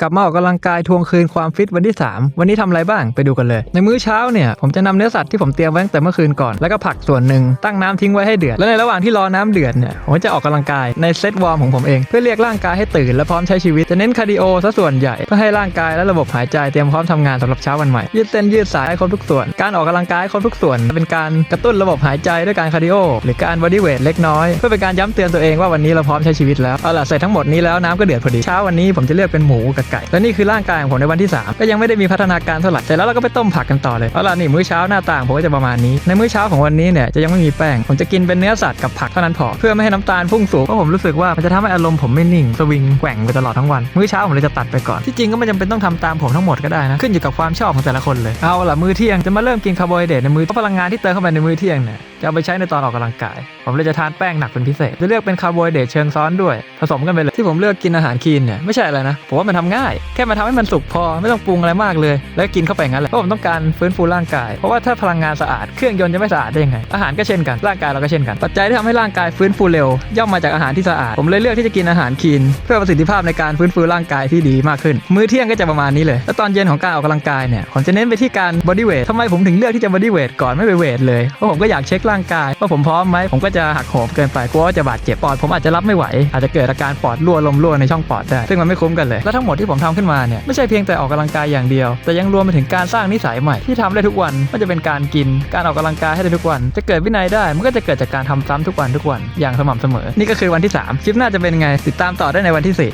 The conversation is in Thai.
กลับมาออกกำลังกายทวงคืนความฟิตวันที่ 3 วันนี้ทำอะไรบ้างไปดูกันเลย ในมื้อเช้าเนี่ยผมจะนำเนื้อสัตว์ที่ผมเตรียมไว้ตั้งแต่เมื่อคืนก่อนแล้วก็ผักส่วนหนึ่งตั้งน้ำทิ้งไว้ให้เดือด และในระหว่างที่รอน้ำเดือดเนี่ยผมจะออกกำลังกายในเซตวอร์มของผมเองเพื่อเรียกร่างกายให้ตื่นและพร้อมใช้ชีวิตจะเน้นคาร์ดิโอซะส่วนใหญ่เพื่อให้ร่างกายและระบบหายใจเตรียมพร้อมทำงานสำหรับเช้าวันใหม่ยืดเส้นยืดสายให้ครบทุกส่วน การออกกำลังกายครบทุกส่วน เป็นการกระตุ้นระบบหายใจด้วยการคาร์ดิโอหรือการบอดี้เวทเล็กน้อยเพื่อเป็นการย้ำเตือนตัวเองว่าวันนี้เราพร้อมใช้ชีวิตแล้วเอาล่ะเสร็จทั้งหมดนี้แล้วน้ำก็เดือดพอดีเช้าวันนี้ผมจะเลือกเป็นหมูกับไก่ และนี่คือร่างกายของผมในวันที่ 3 ก็ยังไม่ได้มีพัฒนาการเท่าไหร่เสร็จแล้วเราก็ไปต้มผักกันต่อเลยเอาล่ะนี่มื้อเช้าหน้าต่างผมก็จะประมาณนี้ ในมื้อเช้าของวันนี้เนี่ยจะยังไม่มีแป้ง ผมจะกินเป็นเนื้อสัตว์กับผักเท่านั้นพอ เพื่อไม่ให้น้ำตาลพุ่งสูงเพราะผมรู้สึกว่ามันจะทำให้อารมณ์ผมไม่นิ่งสวิงแกว่งไปตลอดทั้งวัน มื้อเช้าผมเลยจะตัดไปก่อน ที่จริงก็ไม่จำเป็นต้องทำตามผมทั้งหมดก็ได้นะ ขึ้นอยู่กับความชอบของแต่ละคนเลย เอาล่ะมื้อเที่ยงจะมาเริ่มกินคาร์โบไฮเดรตในมื้อเพราะพลังงานที่เติมเข้าไปในมื้อเที่ยงเนี่ย จะเอาไปใช้ในตอนออกกำลังกาย ผมเลยจะทานแป้งหนักเป็นพิเศษ จะเลือกเป็นคาร์โบไฮเดรตเชิงซ้อนด้วย ผสมกันไปเลย ที่ผมเลือกกินอาหารคีนเนี่ยไม่ใช่อะไรนะ ผมว่ามันทำง่าย แค่มาทำให้มันสุกพอ ไม่ต้องปรุงอะไรมากเลย แล้วก็กินเข้าไปงั้นแหละ เพราะผมต้องการฟื้นฟูร่างกาย เพราะว่าถ้าพลังงานสะอาด เครื่องยนต์จะไม่สะอาดได้ยังไง อาหารก็เช่นกัน ร่างกายเราก็เช่นกัน ปัจจัยที่ทำให้ร่างกายฟื้นฟูเร็ว ย่อมมาจากอาหารที่สะอาด ผมเลยเลือกที่จะกินอาหารคีนเพื่อประสิทธิภาพในการฟื้นฟูร่างกายที่ดีมากขึ้น มื้อเที่ยงก็จะประมาณนี้เลย แล้วตอนเย็นของการออกกำลังกายเนี่ย ผมจะเน้นไปที่การบอดี้เวททำไมผมถึงเลือกที่จะบอดี้เวทก่อนไม่ไปเวทเลย เพราะผมก็อยากเช็คร่างกายว่าผมพร้อมไหมผมก็จะหักโหมเกินไปกลัวว่าจะบาดเจ็บปอดผมอาจจะรับไม่ไหว อาจจะเกิดอาการปอดรั่วลมรั่วในช่องปอดได้ซึ่งมันไม่คุ้มกันเลยและทั้งหมดที่ผมทำขึ้นมาเนี่ยไม่ใช่เพียงแต่ออกกำลังกายอย่างเดียว แต่ยังรวมไปถึงการสร้างนิสัยใหม่ที่ทำได้ทุกวันม่ว่าจะเป็นการกิน การออกกำลังกายให้ได้ทุกวัน จะเกิดวินัยได้ มันก็จะเกิดจากการทำซ้ำทุกวันทุกวันอย่างสม่ำเสมอ นี่ก็คือวันที่สามคลิปหน้าจะเป็นไงติดตามต่อได้ในวันที่สี่